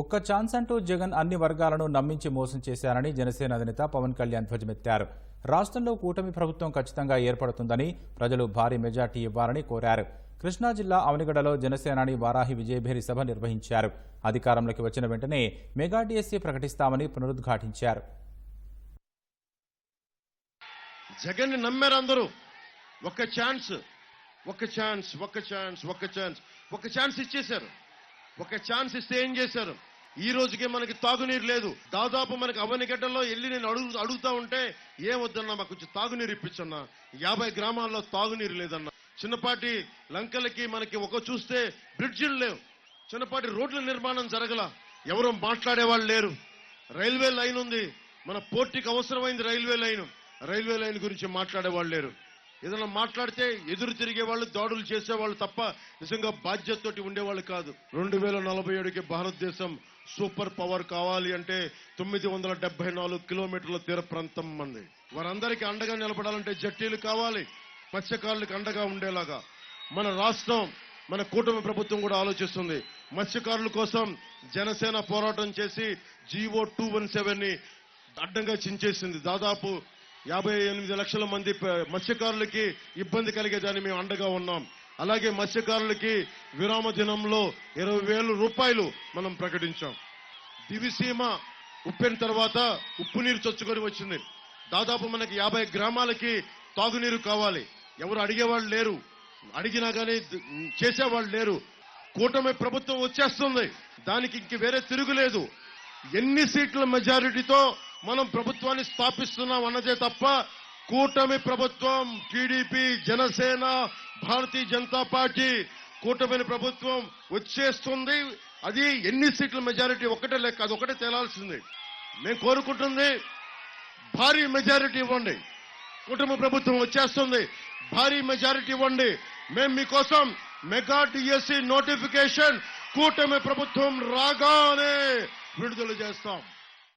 ఒక్క ఛాన్స్ అంటూ జగన్ అన్ని వర్గాలను నమ్మించి మోసం చేశారని జనసేన అధినేత పవన్ కళ్యాణ్ ధ్వజమెత్తారు. రాష్ట్రంలో కూటమి ప్రభుత్వం ఖచ్చితంగా ఏర్పడుతుందని ప్రజలు భారీ మెజార్టీ ఇవ్వాలని కోరారు. కృష్ణా జిల్లా అవనిగడలో జనసేనాని వారాహి విజయభేరి సభ నిర్వహించారు. అధికారంలోకి వచ్చిన వెంటనే మెగా డిఎస్సీ ప్రకటిస్తామని పునరుద్ఘాటించారు. జగన్ నమ్మారు అందరూ. ఒక ఛాన్స్ ఒక ఛాన్స్ ఒక ఛాన్స్ ఒక ఛాన్స్ ఒక ఛాన్స్ ఇచ్చేశారు. ఒక ఛాన్స్ ఇస్తే ఏం చేశారు? ఈ రోజుకి మనకి తాగునీరు లేదు. దాదాపు మనకి అవనిగడ్డలో వెళ్ళి నేను అడుగు అడుగుతా ఉంటే ఏమొద్దన్నా మాకు కొంచెం తాగునీరు ఇప్పించన్నా. యాభై గ్రామాల్లో తాగునీరు లేదన్నా. చిన్నపాటి లంకలకి మనకి ఒక చూస్తే బ్రిడ్జిలు లేవు. చిన్నపాటి రోడ్ల నిర్మాణం జరగల. ఎవరు మాట్లాడేవాళ్ళు లేరు. రైల్వే లైన్ ఉంది. మన పోర్టుకి అవసరమైంది రైల్వే లైన్. రైల్వే లైన్ గురించి మాట్లాడేవాళ్ళు లేరు. ఏదైనా మాట్లాడితే ఎదురు తిరిగే వాళ్ళు దాడులు చేసేవాళ్ళు తప్ప నిజంగా బాధ్యతతోటి ఉండేవాళ్ళు కాదు. రెండు వేల నలభై ఏడుకి భారతదేశం సూపర్ పవర్ కావాలి అంటే తొమ్మిది వందల డెబ్బై నాలుగు కిలోమీటర్ల తీర ప్రాంతం మంది వారందరికీ అండగా నిలబడాలంటే జట్టీలు కావాలి మత్స్యకారులకు అండగా ఉండేలాగా. మన రాష్ట్రం మన కూటమి ప్రభుత్వం కూడా ఆలోచిస్తుంది. మత్స్యకారుల కోసం జనసేన పోరాటం చేసి జీవో టూ వన్ సెవెన్ని అడ్డంగా చించేసింది. దాదాపు యాభై ఎనిమిది లక్షల మంది మత్స్యకారులకి ఇబ్బంది కలిగేదాన్ని మేము అండగా ఉన్నాం. అలాగే మత్స్యకారులకి విరామ దినంలో ఇరవై వేల రూపాయలు మనం ప్రకటించాం. దివిసీమ ఉప్పిన తర్వాత ఉప్పు నీరు చొచ్చుకొని వచ్చింది. దాదాపు మనకి యాభై గ్రామాలకి తాగునీరు కావాలి. ఎవరు అడిగేవాళ్ళు లేరు. అడిగినా కానీ చేసేవాళ్ళు లేరు. కూటమి ప్రభుత్వం వచ్చేస్తుంది. దానికి ఇంక వేరే తిరుగులేదు. ఎన్ని సీట్ల మెజారిటీతో మనం ప్రభుత్వాన్ని స్థాపిస్తున్నాం అన్నదే తప్ప కూటమి ప్రభుత్వం టీడీపీ జనసేన భారతీయ జనతా పార్టీ కూటమి ప్రభుత్వం వచ్చేస్తుంది. అది ఎన్ని సీట్ల మెజారిటీ ఒకటే లెక్క అది ఒకటే తేలాల్సింది. మేము కోరుకుంటుంది భారీ మెజారిటీ ఇవ్వండి. కుటుంబ ప్రభుత్వం వచ్చేస్తుంది భారీ మెజారిటీ ఇవ్వండి. మేము మీకోసం మెగా డిఎస్సి నోటిఫికేషన్ కూటమి ప్రభుత్వం రాగానే విడుదల చేస్తాం.